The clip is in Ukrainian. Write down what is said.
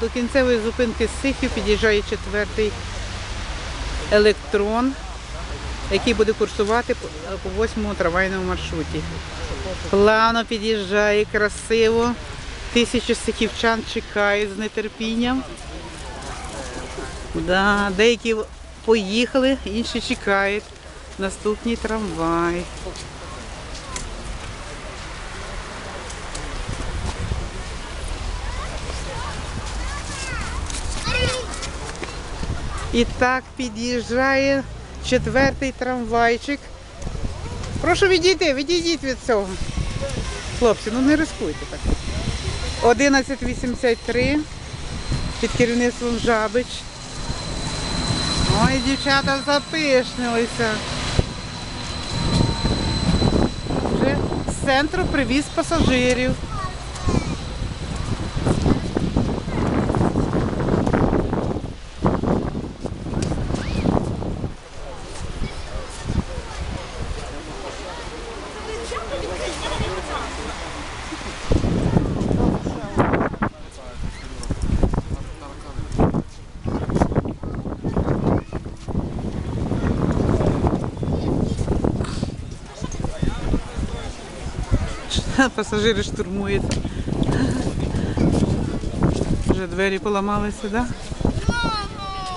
до кінцевої зупинки з Сихів під'їжджає четвертий електрон, який буде курсувати по- восьмому трамвайному маршруті. Плавно під'їжджає, красиво. Тисячі сихівчан чекають з нетерпінням. Да, деякі поїхали, інші чекають. Наступний трамвай. І так під'їжджає четвертий трамвайчик. Прошу відійти, відійдіть від цього. Хлопці, ну не рискуйте так. 11.83 під керівництвом Жабич. Ой, дівчата запишнилися. Вже з центру привіз пасажирів. Пасажири штурмують. Вже двері поламалися, так? Да?